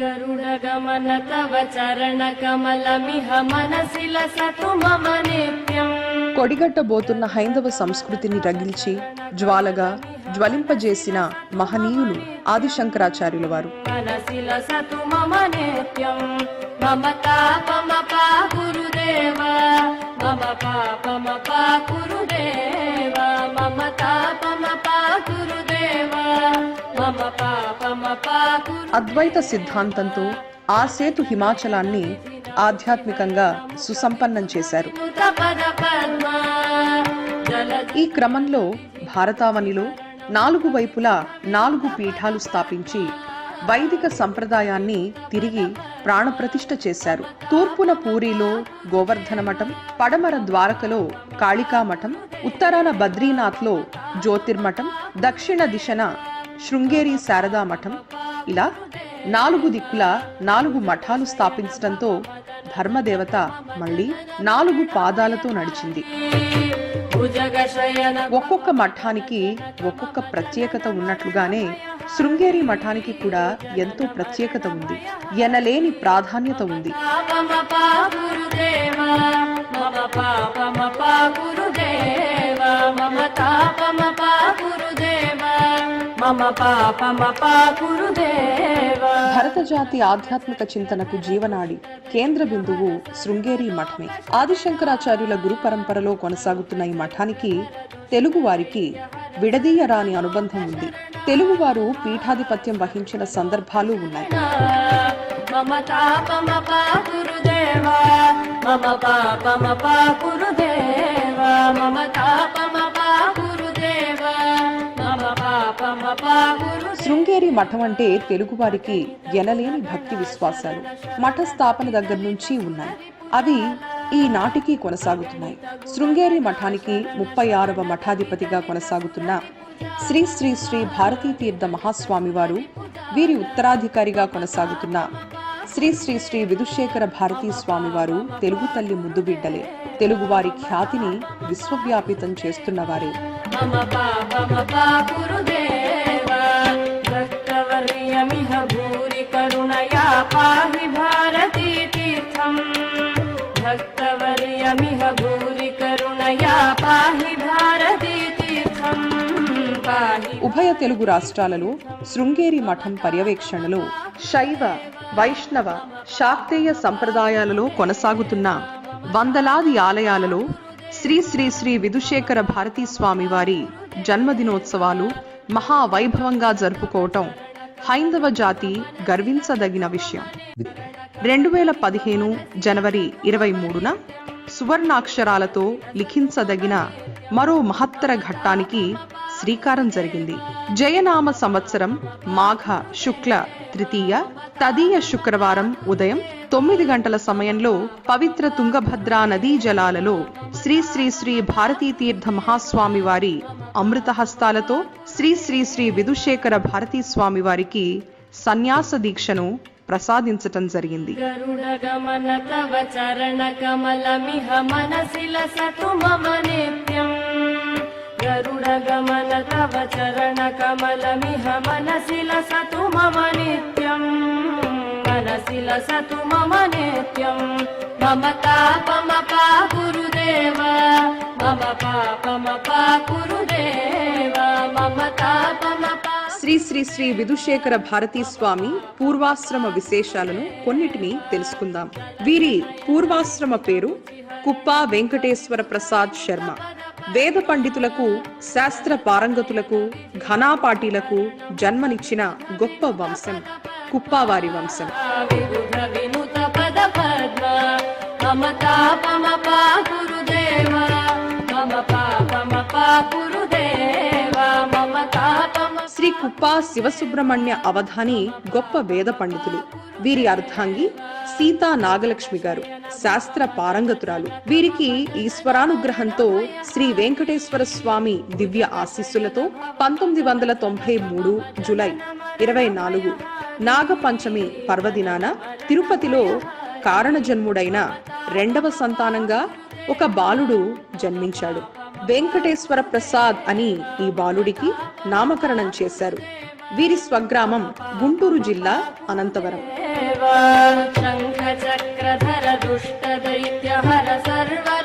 गरुडगमन तव चरणकमलमिह मनसि लसतु मम नित्यम् కొడిగట్టబోతున్న హైందవ సంస్కృతిని రగిల్చి జ్వాలగా జ్వలింపజేసిన మహనీయులు ఆదిశంకరాచార్యుల వారు मनसि लसतु मम नित्यम् मम तापमपा అద్వైత సిద్ధాంతంతో ఆ సేతు హిమాచలాన్ని ఆధ్యాత్మికంగా సుసంపన్నం చేశారు. ఈ క్రమంలో భారతావనిలో నాలుగు వైపులా నాలుగు పీఠాలు స్థాపించి వైదిక సంప్రదాయాన్ని తిరిగి ప్రాణప్రతిష్ఠ చేశారు. తూర్పున పూరిలో గోవర్ధన మఠం పడమర ద్వారకలో కాళికా మఠం ఉత్తరాన బద్రీనాథ్లో జ్యోతిర్మఠం దక్షిణ దిశన శృంగేరి శారదా మఠం ఇలా నాలుగు దిక్కుల నాలుగు మఠాలు స్థాపించడంతో ధర్మదేవత మళ్ళీ నాలుగు పాదాలతో నడిచింది. ఒక్కొక్క మఠానికి ఒక్కొక్క ప్రత్యేకత ఉన్నట్లుగానే శృంగేరి మఠానికి కూడా ఎంతో ప్రత్యేకత ఉంది. ఎనలేని ప్రాధాన్యత ఉంది. మమ భరత జాతి ఆధ్యాత్మిక చింతనకు జీవనాడి కేంద్ర బిందువు శృంగేరి మఠమే. ఆదిశంకరాచార్యుల గురు పరంపరలో కొనసాగుతున్న ఈ మఠానికి తెలుగు వారికి విడదీయరాని అనుబంధం ఉంది. తెలుగువారు పీఠాధిపత్యం వహించిన సందర్భాలు ఉన్నాయి. మమ తాపమపా గురుదేవ. మమ పాపమపా గురుదేవ. శృంగేరి మఠం అంటే తెలుగువారికి ఎనలేని భక్తి విశ్వాసాలు. మఠ స్థాపన దగ్గర నుంచి ఉన్నాయి. అవి ఈ నాటికి కొనసాగుతున్నాయి. శృంగేరి మఠానికి ముప్పై ఆరవ మఠాధిపతిగా కొనసాగుతున్న శ్రీ శ్రీ శ్రీ భారతీ తీర్థ మహాస్వామి వారు వీరి ఉత్తరాధికారిగా కొనసాగుతున్న శ్రీ శ్రీ శ్రీ విధుశేఖర భారతీ స్వామి వారు తెలుగు తల్లి ముద్దుబిడ్డలే తెలుగువారి ఖ్యాతిని విశ్వవ్యాపితం చేస్తున్నవారే. మమ పాపమపా గురుదేవ. భక్తవర్యమిహ భూరి కరుణయా పాహి భారతీ తీర్థం. భక్తవర్యమిహ భూరి కరుణయా పాహి భారతీ తీర్థం. ఉభయ తెలుగు రాష్ట్రాలలో శృంగేరి మఠం పర్యవేక్షణలో శైవ వైష్ణవ శాక్తేయ సంప్రదాయాలలో కొనసాగుతున్న వందలాది ఆలయాలలో శ్రీ శ్రీ శ్రీ విధుశేఖర భారతీ స్వామి వారి జన్మదినోత్సవాలు మహావైభవంగా జరుపుకోవటం హైందవ జాతి గర్వించదగిన విషయం. రెండు వేల పదిహేను జనవరి ఇరవై మూడున సువర్ణాక్షరాలతో లిఖించదగిన మరో మహత్తర ఘట్టానికి శ్రీకారం జరిగింది. జయనామ సంవత్సరం మాఘ శుక్ల తృతీయ తదీయ శుక్రవారం ఉదయం తొమ్మిది గంటల సమయంలో పవిత్ర తుంగభద్రా నదీ జలాలలో శ్రీ శ్రీ శ్రీ భారతీ తీర్థ మహాస్వామి వారి అమృతహస్తాలతో శ్రీ శ్రీ శ్రీ విధుశేఖర భారతీ స్వామి వారికి సన్యాస దీక్షను ప్రసాదించటం జరిగింది. గరుడగమన తవ చరణకమలమిహ మనసి మమ నిత్యం గరుడగమన తవ చరణకమలమిహ మనసి లసతు మమ నిత్యం. మనసి లసతు మమ నిత్యం. మమ తాపమపా గురుదేవ. మమ పాపమపా గురుదేవ. మమ తాపమపా శ్రీ శ్రీ శ్రీ విధుశేఖర భారతీ స్వామి పూర్వాశ్రమ విశేషాలను కొన్నిటిని తెలుసుకుందాం. వీరి పూర్వాశ్రమ పేరు కుప్ప వెంకటేశ్వర ప్రసాద్ శర్మ. వేద పండితులకు శాస్త్ర పారంగతులకు ఘనాపాటీలకు జన్మనిచ్చిన గొప్ప వంశం కుప్పావారి వంశం. శ్రీ కుప్పా శివసుబ్రహ్మణ్య అవధాని గొప్ప వేద పండితులు. వీరి అర్ధాంగి సీతా నాగలక్ష్మి గారు శాస్త్ర పారంగతురాలు. వీరికి ఈశ్వరానుగ్రహంతో శ్రీ వెంకటేశ్వర స్వామి దివ్య ఆశీస్సులతో పంతొమ్మిది వందల తొంభై మూడు జులై ఇరవై నాలుగు నాగపంచమి పర్వదినాన తిరుపతిలో కారణజన్ముడైన రెండవ సంతానంగా ఒక బాలుడు జన్మించాడు. వెంకటేశ్వర ప్రసాద్ అని ఈ బాలుడికి నామకరణం చేశారు. వీరి స్వగ్రామం గుంటూరు జిల్లా అనంతవరం. शङ्खचक्रधर दुष्टदैत्यहर सर्वलोकशरणा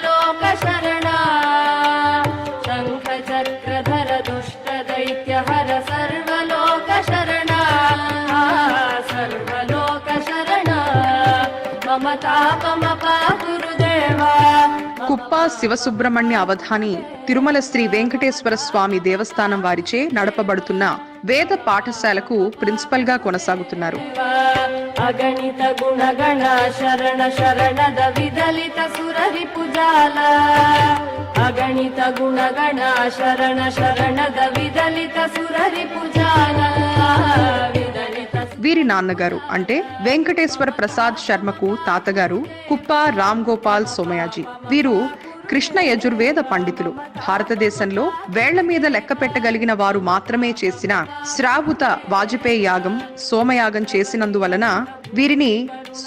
శివసుబ్రహ్మణ్య అవధాని తిరుమల శ్రీ వెంకటేశ్వర స్వామి దేవస్థానం వారిచే నడపబడుతున్న వేద పాఠశాలకు ప్రిన్సిపల్గా కొనసాగుతున్నారు. అగణిత గుణగణ శరణ శరణద విదలిత సురరి పుజాల. అగణిత గుణగణ శరణ శరణద విదలిత సురరి పుజాల. విదలిత వీరి నాన్నగారు అంటే వెంకటేశ్వర ప్రసాద్ శర్మకు తాతగారు కుప్ప రామ్ గోపాల్ సోమయాజీ. వీరు కృష్ణ యజుర్వేద పండితులు. భారతదేశంలో వేళ్ళ మీద లెక్క పెట్టగలిగిన వారు మాత్రమే చేసిన శ్రావుత వాజపేయి యాగం సోమయాగం చేసినందువలన వీరిని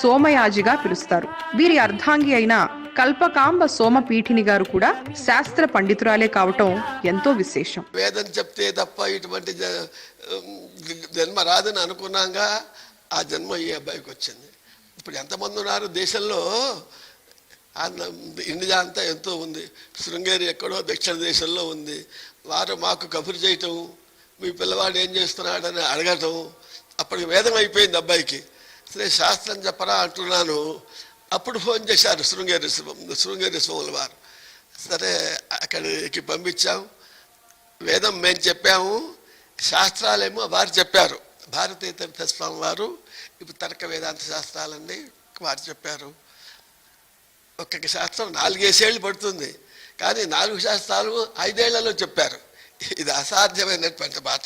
సోమయాజిగా పిలుస్తారు. వీరి అర్ధాంగి అయిన కల్పకాంబ సోమపీఠిని గారు కూడా శాస్త్ర పండితురాలే కావటం ఎంతో విశేషం. వేదం చెప్తే తప్ప ఇటువంటి జన్మ రాదని అనుకున్నాగా ఆ జన్మ ఈ అబ్బాయికి వచ్చింది. ఇప్పుడు ఎంతమంది ఉన్నారు దేశంలో? ఆంధ్ర- ఇండియా అంతా ఎంతో ఉంది. శృంగేరి ఎక్కడో దక్షిణ దేశంలో ఉంది. వారు మాకు కబురు చేయటం మీ పిల్లవాడు ఏం చేస్తున్నాడని అడగటం అప్పటికి వేదం అయిపోయింది అబ్బాయికి. సరే శాస్త్రం చెప్పరా అంటున్నాను. అప్పుడు ఫోన్ చేశారు శృంగేరి శృంగేరి స్వాముల వారు. సరే అక్కడికి పంపించాం. వేదం మేము చెప్పాము. శాస్త్రాలేమో వారు చెప్పారు. భారతీయ తీర్థస్వామి వారు ఇప్పుడు తర్క వేదాంత శాస్త్రాలన్నీ వారు చెప్పారు. ఒక్కొక్క శాస్త్రం నాలుగేసేళ్ళు పడుతుంది. కానీ నాలుగు శాస్త్రాలు ఐదేళ్ళలో చెప్పారు. ఇది అసాధ్యమైనటువంటి మాట.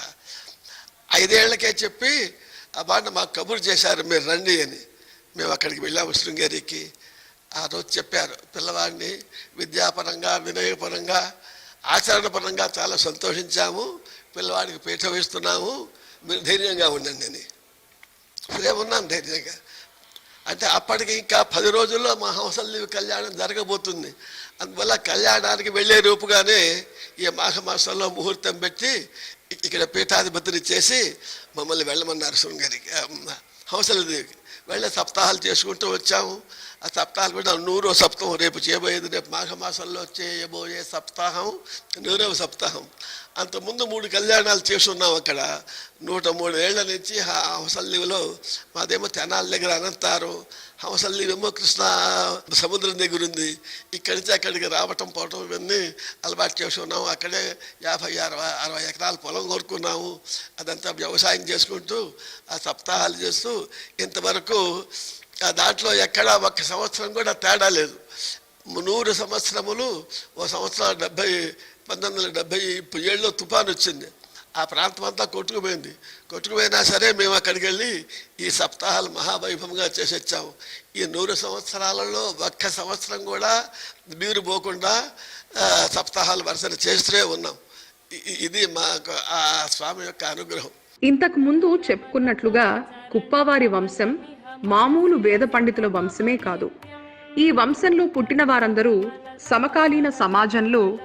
ఐదేళ్ళకే చెప్పి ఆ మాట మాకు కబురు చేశారు మీరు రండి అని. మేము అక్కడికి వెళ్ళాము శృంగేరికి. ఆ రోజు చెప్పారు పిల్లవాడిని విద్యాపరంగా వినయపరంగా ఆచరణపరంగా చాలా సంతోషించాము. పిల్లవాడికి పీఠం ఇస్తున్నాము మీరు ధైర్యంగా ఉండండి అని. సరే ఉన్నాం ధైర్యంగా? అంటే అప్పటికి ఇంకా పది రోజుల్లో మా హంసల్లి కళ్యాణం జరగబోతుంది. అందువల్ల కళ్యాణానికి వెళ్ళే రూపుగానే ఈ మాఘమాసంలో ముహూర్తం పెట్టి ఇక్కడ పీఠాధిపతిని చేసి మమ్మల్ని వెళ్ళమన్నారు శృంగరికి హంసలదేవికి వెళ్ళే సప్తాహాలు చేసుకుంటూ వచ్చాము. ఆ సప్తాహాలు కూడా నూరో సప్తాహం రేపు చేయబోయేది రేపు మాఘమాసంలో చేయబోయే సప్తాహం నూరవ సప్తాహం. అంతకుముందు మూడు కళ్యాణాలు చేస్తున్నాం అక్కడ. నూట మూడు ఏళ్ళ నుంచి హంసల్లివిలో మాదేమో తెనాల దగ్గర అనంతారు హంసల్లివేమో కృష్ణ సముద్రం దగ్గర ఉంది. ఇక్కడి నుంచి అక్కడికి రావటం పోవటం ఇవన్నీ అలవాటు చేసుకున్నాము అక్కడే యాభై అరవై అరవై ఎకరాల పొలం కోరుకున్నాము. అదంతా వ్యవసాయం చేసుకుంటూ ఆ సప్తాహాలు చేస్తూ ఇంతవరకు దాంట్లో ఎక్కడా ఒక్క సంవత్సరం కూడా తేడా లేదు. నూరు సంవత్సరములు ఓ సంవత్సరం డెబ్బై పంతొమ్మిది వందల డెబ్బై ఏళ్ళలో తుఫాన్ వచ్చింది. ఆ ప్రాంతం అంతా కొట్టుకుపోయింది. కొట్టుకుపోయినా సరే మేము అక్కడికి వెళ్ళి ఈ సప్తాహాలు మహావైభవంగా చేసి వచ్చాము. ఈ నూరు సంవత్సరాలలో ఒక్క సంవత్సరం కూడా మీరు పోకుండా సప్తాహాలు వరుసలు చేస్తూనే ఉన్నాం. ఇది మాకు ఆ స్వామి యొక్క అనుగ్రహం. ఇంతకు ముందు చెప్పుకున్నట్లుగా కుప్పవారి వంశం మామూలు వేద పండితుల వంశమే కాదు. ఈ వంశంలో పుట్టిన వారందరూ సమకాలీన సమాజంలో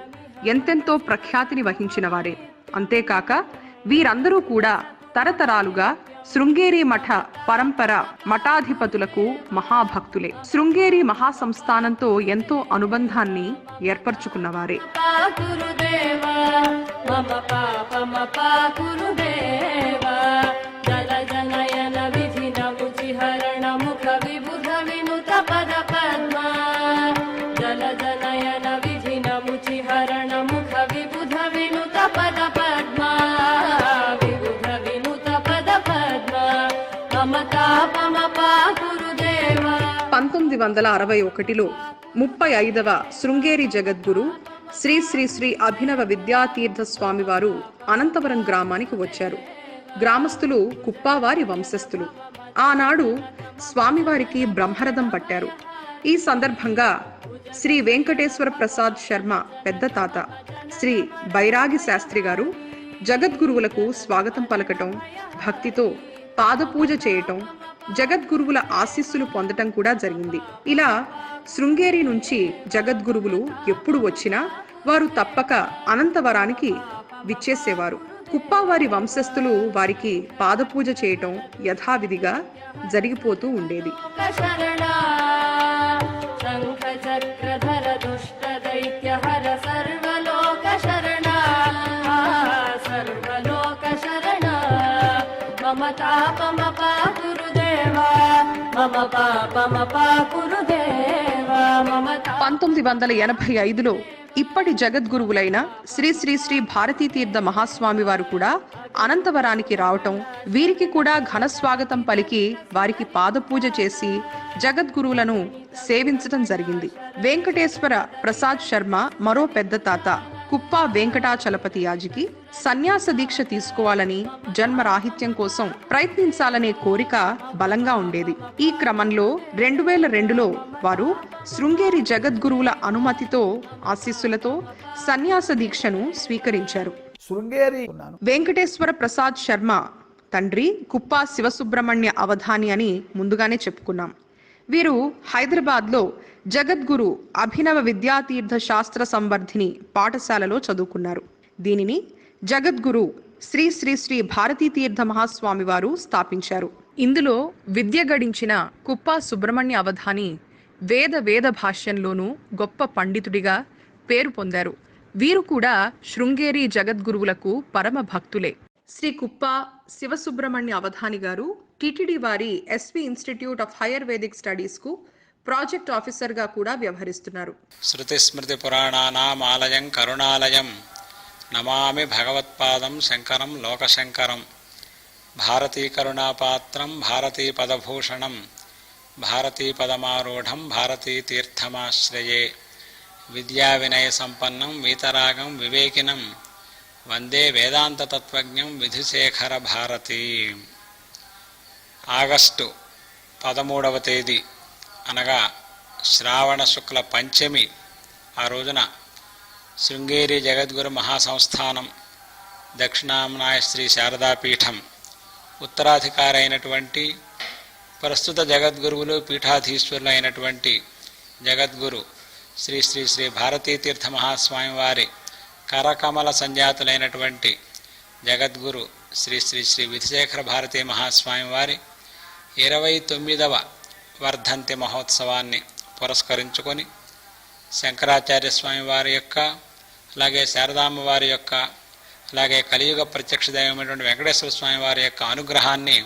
ఎంతెంతో ప్రఖ్యాతిని వహించిన వారే. అంతేకాక వీరందరూ కూడా తరతరాలుగా శృంగేరి మఠ పరంపర మఠాధిపతులకు మహాభక్తులే. శృంగేరి మహాసంస్థానంతో ఎంతో అనుబంధాన్ని ఏర్పరచుకున్నవారే. పాకురుదేవ మమ ముచిహరణ విబుధ వినుత పద పద్మ విబుధ వినుత పద పద్మ మమ పంతొమ్మిది వందల అరవై ఒకటిలో ముప్పై ఐదవ శృంగేరి జగద్గురు శ్రీ శ్రీ శ్రీ అభినవ విద్యాతీర్థ స్వామివారు అనంతవరం గ్రామానికి వచ్చారు. గ్రామస్తులు కుప్పావారి వంశస్థులు. ఆనాడు స్వామివారికి బ్రహ్మరథం పట్టారు. ఈ సందర్భంగా శ్రీ వెంకటేశ్వర ప్రసాద్ శర్మ పెద్ద తాత శ్రీ బైరాగి శాస్త్రి గారు జగద్గురువులకు స్వాగతం పలకటం భక్తితో పాదపూజ చేయటం జగద్గురువుల ఆశీస్సులు పొందటం కూడా జరిగింది. ఇలా శృంగేరి నుంచి జగద్గురువులు ఎప్పుడు వచ్చినా వారు తప్పక అనంతవరానికి విచ్చేసేవారు. కుప్పావారి వంశస్థులు వారికి పాదపూజ చేయటం యథావిధిగా జరిగిపోతూ ఉండేది. रूपचक्रधर दुष्टदैत्यहर सर्वलोकशरणा सर्वलोकशरणा। मम चापम पाकुरुदेव मम पापमपा कुरुदेव పంతొమ్మిది వందల ఎనభై ఐదులో ఇప్పటి జగద్గురువులైన శ్రీ శ్రీ శ్రీ భారతీ తీర్థ మహాస్వామి వారు కూడా అనంతవరానికి రావటం వీరికి కూడా ఘన స్వాగతం పలికి వారికి పాదపూజ చేసి జగద్గురువులను సేవించటం జరిగింది. వెంకటేశ్వర ప్రసాద్ శర్మ మరో పెద్ద తాత. కుప్ప వెంకటాచలపతి యాజికి సన్యాస దీక్ష తీసుకోవాలని జన్మరాహిత్యం కోసం ప్రయత్నించాలనే కోరిక బలంగా ఉండేది. ఈ క్రమంలో రెండు వేల రెండులో వారు శృంగేరి జగద్గురువుల అనుమతితో ఆశీస్సులతో సన్యాస దీక్షను స్వీకరించారు. శృంగేరి వెంకటేశ్వర ప్రసాద్ శర్మ తండ్రి కుప్ప శివసుబ్రహ్మణ్య అవధాని అని ముందుగానే చెప్పుకున్నాం. వీరు హైదరాబాద్లో జగద్గురు అభినవ విద్యాతీర్థ శాస్త్ర సంవర్ధిని పాఠశాలలో చదువుకున్నారు. దీనిని జగద్గురు శ్రీ శ్రీ శ్రీ భారతీ తీర్థ మహాస్వామి వారు స్థాపించారు. ఇందులో విద్య గడించిన కుప్ప సుబ్రహ్మణ్య అవధాని వేద వేద భాష్యంలోనూ గొప్ప పండితుడిగా పేరు పొందారు. వీరు కూడా శృంగేరి జగద్గురువులకు పరమ భక్తులే. శ్రీ కుప్ప శివసుబ్రహ్మణ్య అవధాని గారు టిటిడి వారి SV institute of higher Vedic స్టడీస్కు project ఆఫీసర్గా కూడా వ్యవహరిస్తున్నారు. శృతిస్మృతిపురాణానామాలయం కరుణాలయం. నమామి భగవత్పాదం శంకరం లోకశంకరం. భారతీకరుణాపాత్రం భారతీపదభూషణం భారతీపదమారూఢం వినయ విద్యావినయసంపన్నం వీతరాగం వివేకినం. వందే వేదాంతతత్వజ్ఞం విధుశేఖర భారతి. ఆగస్టు పదమూడవ తేదీ. అనగా శ్రావణ శుక్ల పంచమి ఆ రోజున శృంగేరి జగద్గురు మహాసంస్థానం దక్షిణామనాయ శ్రీ శారదాపీఠం ఉత్తరాధికారైనటువంటి ప్రస్తుత జగద్గురువులు పీఠాధీశ్వరులు అయినటువంటి జగద్గురు శ్రీ శ్రీ శ్రీ భారతీతీర్థ మహాస్వామి వారి కరకమల సంజాతులైనటువంటి జగద్గురు శ్రీ శ్రీ శ్రీ విధిశేఖర భారతీ మహాస్వామి వారి ఇరవై తొమ్మిదవ వర్ధంతి మహోత్సవాన్ని పురస్కరించుకొని శంకరాచార్య స్వామి వారి యొక్క అలాగే శారదామ్మ వారి యొక్క అలాగే కలియుగ ప్రత్యక్ష దైవమైనటువంటి వెంకటేశ్వర స్వామి వారి యొక్క అనుగ్రహాన్ని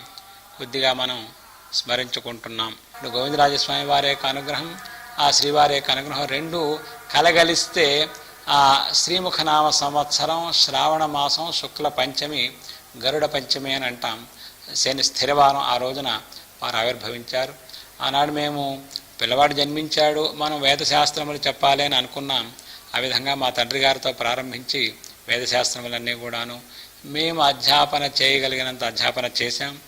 కొద్దిగా మనం స్మరించుకుంటున్నాం. ఇప్పుడు గోవిందరాజస్వామి వారి యొక్క అనుగ్రహం ఆ శ్రీవారి యొక్క అనుగ్రహం రెండు కలగలిస్తే ఆ శ్రీముఖనామ సంవత్సరం శ్రావణ మాసం శుక్ల పంచమి గరుడ పంచమి అని అంటాం. శని స్థిరవారం ఆ రోజున వారు ఆవిర్భవించారు. ఆనాడు మేము పిల్లవాడు జన్మించాడు మనం వేదశాస్త్రములు చెప్పాలి అని అనుకున్నాం. ఆ విధంగా మా తండ్రి గారితో ప్రారంభించి వేదశాస్త్రములన్నీ కూడాను మేము అధ్యాపన చేయగలిగినంత అధ్యాపన చేశాం.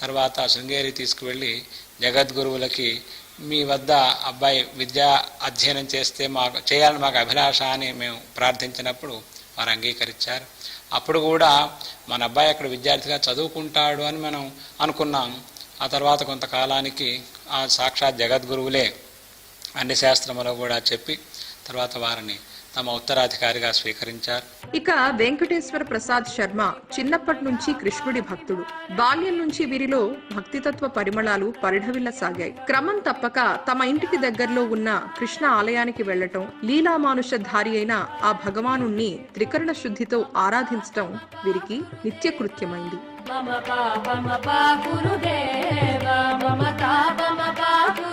తర్వాత శృంగేరి తీసుకువెళ్ళి జగద్గురువులకి మీ వద్ద అబ్బాయి విద్యా అధ్యయనం చేస్తే మాకు చేయాలని మాకు అభిలాష అని మేము ప్రార్థించినప్పుడు వారు అంగీకరించారు. అప్పుడు కూడా మన అబ్బాయి అక్కడ విద్యార్థిగా చదువుకుంటాడు అని మనం అనుకున్నాం. ఆ తర్వాత కొంతకాలానికి ఆ సాక్షాత్ జగద్గురువులే అన్ని శాస్త్రములో కూడా చెప్పి తర్వాత వారిని తమ ఉత్తరాధికారిగా స్వీకరించారు. ఇక వెంకటేశ్వర ప్రసాద్ శర్మ చిన్నప్పటి నుంచి కృష్ణుడి భక్తుడు. బాల్యం నుంచి వీరిలో భక్తితత్వ పరిమళాలు పరిఢవిల్లసాగాయి క్రమం తప్పక తమ ఇంటికి దగ్గరలో ఉన్న కృష్ణ ఆలయానికి వెళ్ళటం లీలామానుషధారి అయిన ఆ భగవానుణ్ణి త్రికరణ శుద్ధితో ఆరాధించటం వీరికి నిత్యకృత్యమైంది. మమ పాపమ పాకురుదేవ మమ తాపమ పాకురుదేవ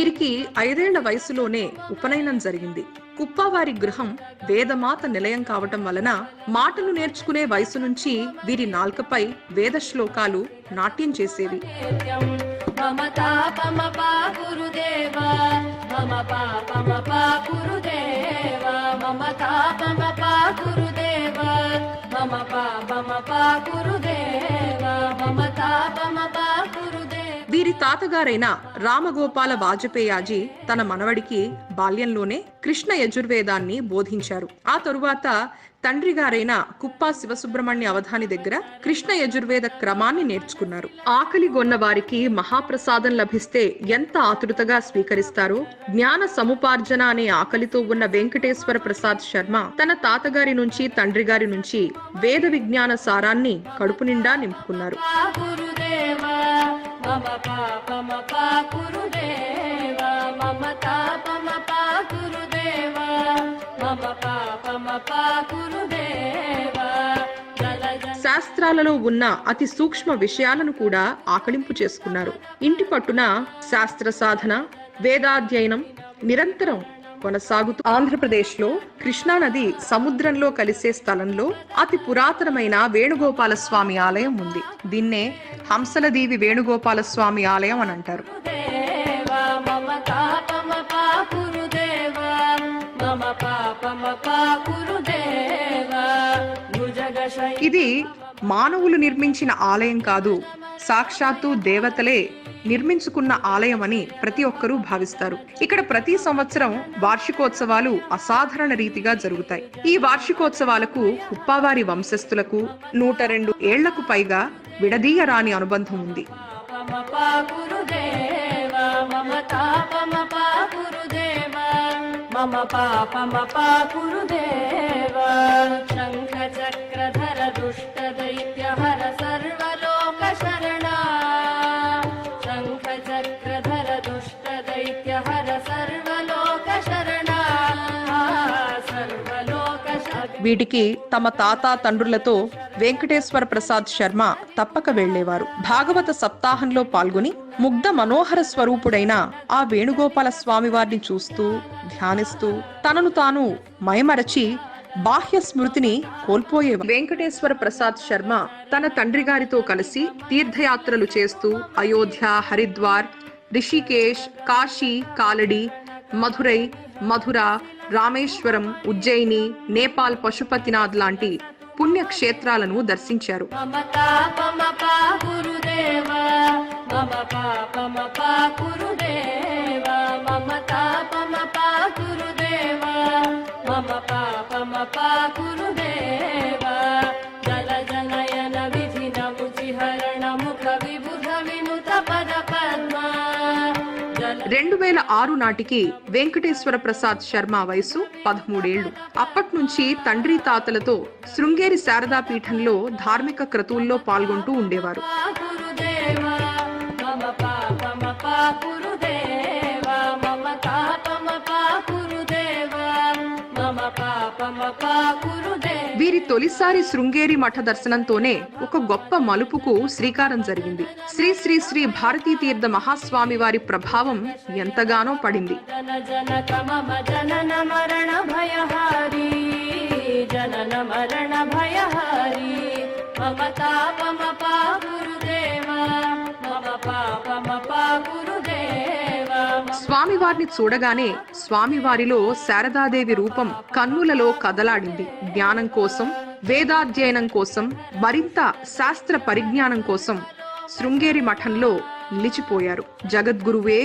వీరికి ఐదేళ్ళ వయసులోనే ఉపనయనం జరిగింది కుప్పవారి గృహం వేదమాత నిలయం కావటం వలన మాటలు నేర్చుకునే వయసు నుంచి వీరి నాల్కపై వేద శ్లోకాలు నాట్యం చేసేవి మమ వీరి తాతగారైన రామగోపాల వాజపేయాజీ తన మనవడికి బాల్యంలోనే కృష్ణ యజుర్వేదాన్ని బోధించారు. ఆ తరువాత తండ్రి గారైన కుప్పా శివసుబ్రహ్మణ్య అవధాని దగ్గర కృష్ణ యజుర్వేద క్రమాన్ని నేర్చుకున్నారు. ఆకలి గొన్న వారికి మహాప్రసాదం లభిస్తే ఎంత ఆతృతగా స్వీకరిస్తారో జ్ఞాన సముపార్జన అనే ఆకలితో ఉన్న వెంకటేశ్వర ప్రసాద్ శర్మ తన తాతగారి నుంచి తండ్రి గారి నుంచి వేద విజ్ఞాన సారాన్ని కడుపు నిండా నింపుకున్నారు. మమ పాపమ పా మమ తాపమ పా మమ పాపమ పా శాస్త్రాలలో ఉన్న అతి సూక్ష్మ విషయాలను కూడా ఆకలింపు చేసుకున్నారు. ఇంటి పట్టున శాస్త్ర సాధన వేదాధ్యయనం నిరంతరం కొనసాగుతూ ఆంధ్రప్రదేశ్లో కృష్ణానది సముద్రంలో కలిసే స్థలంలో అతి పురాతనమైన వేణుగోపాల స్వామి ఆలయం ఉంది. దీన్నే హంసలదేవి వేణుగోపాల స్వామి ఆలయం అని అంటారు. ఇది మానవులు నిర్మించిన ఆలయం కాదు సాక్షాత్తు దేవతలే నిర్మించుకున్న ఆలయం అని ప్రతి ఒక్కరూ భావిస్తారు. ఇక్కడ ప్రతి సంవత్సరం వార్షికోత్సవాలు అసాధారణ రీతిగా జరుగుతాయి. ఈ వార్షికోత్సవాలకు కుప్పావారి వంశస్థులకు నూట రెండు ఏళ్ళకు పైగా విడదీయరాని అనుబంధం ఉంది. मम पापमपापुरुदेवा शङ्खचक्रधर दुष्टदैत्यहर सर्व వీటికి తమ తాత తండ్రులతో వెంకటేశ్వర ప్రసాద్ శర్మ తప్పక వెళ్ళేవారు భాగవత సప్తాహంలో పాల్గొని ముగ్ధ మనోహర స్వరూపుడైన ఆ వేణుగోపాల స్వామి వారిని చూస్తూ ధ్యానిస్తూ తనను తాను మయమరచి బాహ్య స్మృతిని కోల్పోయే వెంకటేశ్వర ప్రసాద్ శర్మ తన తండ్రి గారితో కలిసి తీర్థయాత్రలు చేస్తూ అయోధ్య హరిద్వార్ రిషికేశ్ కాశీ కాలడి మధురై మధుర రామేశ్వరం ఉజ్జయిని నేపాల్ పశుపతినాథ్ లాంటి పుణ్యక్షేత్రాలను దర్శించారు. మమ ఆరు నాటికి వెంకటేశ్వర ప్రసాద్ శర్మ వయసు పదమూడేళ్ళు అప్పటి నుంచి తండ్రి తాతలతో శృంగేరి శారదా పీఠంలో ధార్మిక క్రతువుల్లో పాల్గొంటూ ఉండేవారు. పాపమ మమ పాపమ వీరి తొలిసారి శృంగేరి మఠ దర్శనంతోనే ఒక గొప్ప మలుపుకు శ్రీకారం జరిగింది. శ్రీ శ్రీ శ్రీ భారతీ తీర్థ మహాస్వామి వారి ప్రభావం ఎంతగానో పడింది. జన జనన మరణ భయహారి స్వామివారిని చూడగానే స్వామివారిలో శారదాదేవి రూపం కన్నులలో కదలాడింది. జ్ఞానం కోసం వేదాధ్యయనం కోసం మరింత శాస్త్ర పరిజ్ఞానం కోసం శృంగేరి మఠంలో నిలిచిపోయారు. జగద్గురువే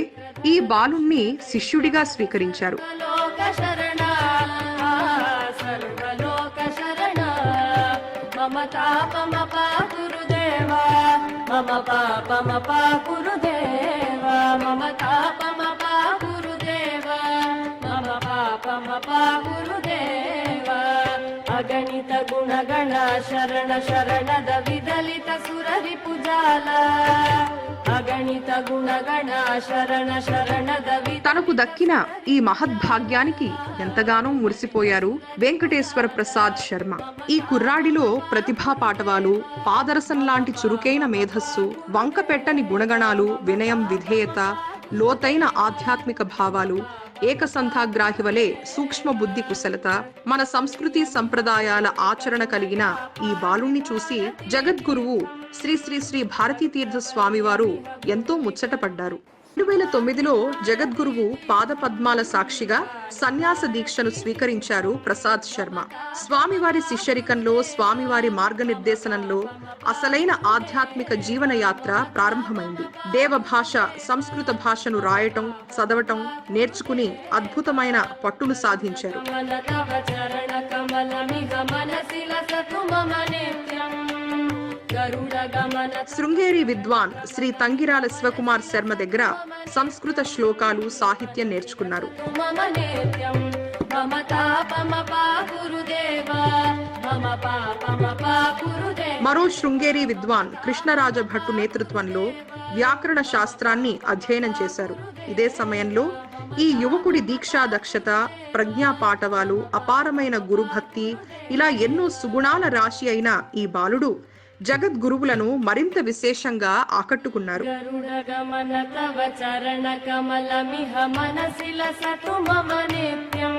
ఈ బాలుణ్ణి శిష్యుడిగా స్వీకరించారు. మమ పా మమ పాపమ పా మమ గుణగణ శరణ శరణద విదలిత సురరి పుజాల. అగణిత గుణగణ శరణ శరణద తనకు దక్కిన ఈ మహద్భాగ్యానికి ఎంతగానో మురిసిపోయారు వెంకటేశ్వర ప్రసాద్ శర్మ. ఈ కుర్రాడిలో ప్రతిభా పాటవాలు పాదరసం లాంటి చురుకైన మేధస్సు వంక పెట్టని గుణగణాలు వినయం విధేయత లోతైన ఆధ్యాత్మిక భావాలు ఏకసంధాగ్రాహి వలె సూక్ష్మ బుద్ధి కుశలత మన సంస్కృతి సంప్రదాయాల ఆచరణ కలిగిన ఈ బాలుణ్ణి చూసి జగద్గురువు శ్రీ శ్రీ శ్రీ భారతీ తీర్థ స్వామివారు ఎంతో ముచ్చటపడ్డారు. రెండు వేల తొమ్మిదిలో జగద్గురువు పాదపద్మాల సాక్షిగా సన్యాస దీక్షను స్వీకరించారు ప్రసాద్ శర్మ. స్వామివారి శిష్యరికంలో స్వామివారి మార్గనిర్దేశనంలో అసలైన ఆధ్యాత్మిక జీవన యాత్ర ప్రారంభమైంది. దేవ భాష సంస్కృత భాషను రాయటం చదవటం నేర్చుకుని అద్భుతమైన పట్టును సాధించారు. శృంగేరి విద్వాన్ శ్రీ తంగిరాల శివకుమార్ శర్మ దగ్గర సంస్కృత శ్లోకాలు సాహిత్యం నేర్చుకున్నారు. మరో శృంగేరి విద్వాన్ కృష్ణరాజ భట్టు నేతృత్వంలో వ్యాకరణ శాస్త్రాన్ని అధ్యయనం చేశారు. ఇదే సమయంలో ఈ యువకుడి దీక్షా దక్షత ప్రజ్ఞా పాఠవాలు అపారమైన గురుభక్తి ఇలా ఎన్నో సుగుణాల రాశి అయిన ఈ బాలుడు జగద్గురువులను మరింత విశేషంగా ఆకట్టుకున్నారు. గరుడగమన తవ చరణ కమలమిహ మనసిల సతుమమ నిత్యం.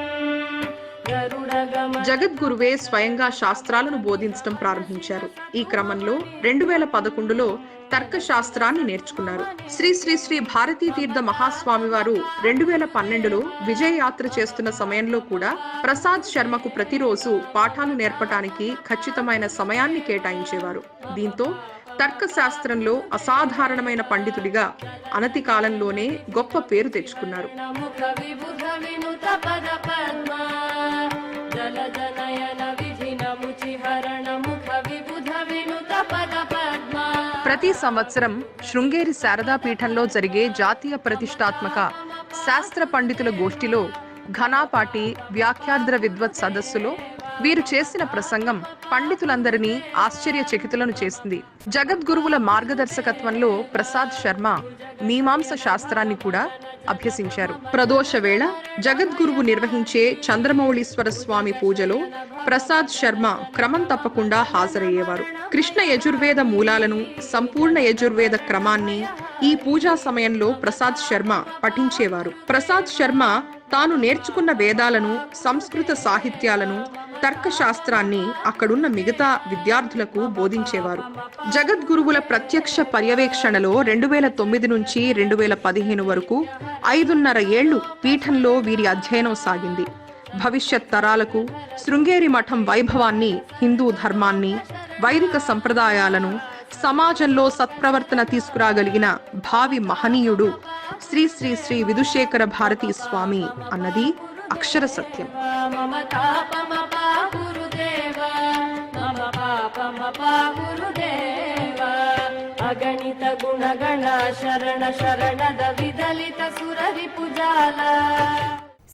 జగద్గురువే స్వయంగా శాస్త్రాలను బోధించడం ప్రారంభించారు. ఈ క్రమంలో రెండు వేల పదకొండులో తర్క శాస్త్రాన్ని నేర్చుకున్నారు. శ్రీ శ్రీ శ్రీ భారతీ తీర్థ మహాస్వామి వారు రెండు వేల పన్నెండులో విజయ యాత్ర చేస్తున్న సమయంలో కూడా ప్రసాద్ శర్మకు ప్రతిరోజు పాఠాలు నేర్పటానికి ఖచ్చితమైన సమయాన్ని కేటాయించేవారు. దీంతో తర్కశాస్త్రంలో అసాధారణమైన పండితుడిగా అనతి కాలంలోనే గొప్ప పేరు తెచ్చుకున్నారు. ప్రతి సంవత్సరం శృంగేరి శారదాపీఠంలో జరిగే జాతీయ ప్రతిష్టాత్మక శాస్త్ర పండితుల గోష్ఠిలో ఘనాపాటి వ్యాఖ్యాద్ర విద్వత్ సదస్సులో వీరు చేసిన ప్రసంగం పండితులందరినీ ఆశ్చర్యచకితులను చేసింది. జగద్గురువుల మార్గదర్శకత్వంలో ప్రసాద్ శర్మ మీమాంస శాస్త్రాన్ని కూడా అభ్యసించారు. ప్రదోష వేళ జగద్గురువు నిర్వహించే చంద్రమౌళీశ్వర స్వామి పూజలో ప్రసాద్ శర్మ క్రమం తప్పకుండా హాజరయ్యేవారు. కృష్ణ యజుర్వేద మూలాలను సంపూర్ణ యజుర్వేద క్రమాన్ని ఈ పూజా సమయంలో ప్రసాద్ శర్మ పఠించేవారు. ప్రసాద్ శర్మ తాను నేర్చుకున్న వేదాలను సంస్కృత సాహిత్యాలను తర్కశాస్త్రాన్ని అక్కడున్న మిగతా విద్యార్థులకు బోధించేవారు. జగద్గురువుల ప్రత్యక్ష పర్యవేక్షణలో రెండు వేల తొమ్మిది నుంచి రెండు వేల పదిహేను వరకు ఐదున్నర ఏళ్ళు పీఠంలో వీరి అధ్యయనం సాగింది. భవిష్యత్ తరాలకు శృంగేరి మఠం వైభవాన్ని హిందూ ధర్మాన్ని వైదిక సంప్రదాయాలను సమాజంలో సత్ప్రవర్తన తీసుకురాగలిగిన భావి మహనీయుడు శ్రీ శ్రీ శ్రీ విధుశేఖర భారతీ స్వామి అన్నది అక్షర సత్యం. ನಮಪಾ ಗುರುದೇವ ಅಗಣಿತ ಗುಣಗಣ ಶರಣ ಶರಣದ ವಿದಲಿತ ಸುರರಿ ಪುಜಾಲ.